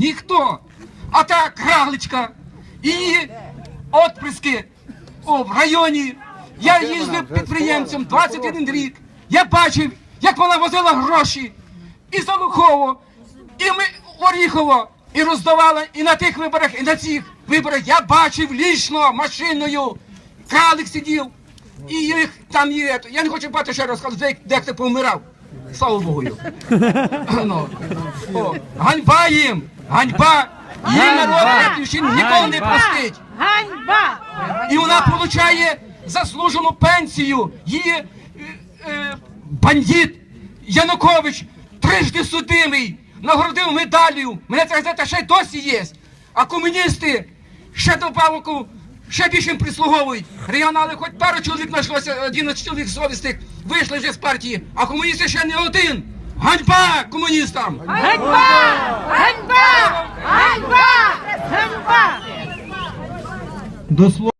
Ніхто. А та Крагличка, її отпрыски о, в районі. Я їздив підприємцем 21 рік. Я бачив, як вона возила гроші і Залухово, і ми Оріхово, і роздавала і на тих виборах, і на цих виборах. Я бачив лічно машиною. Кралик сидів, і їх там є. Я не хочу бати ще раз, де, де хто помирав. Слава Богу. Ну, ганьба їм! Ганьба! Їм народ Батьківщини ніколи не простить. Ганьба! І вона отримує заслужену пенсію. Її е, е, бандит Янукович, трижди судимий, нагородив медаллю. Мене ця газета ще й досі є. А комуністи ще добавку, ще більше їм прислуговують. Регіонали хоч пару чоловік знайшлося, 11 чоловік совісних вийшли вже з партії, а комуністи ще не один. Ганьба комуністам! Ганьба! До слова.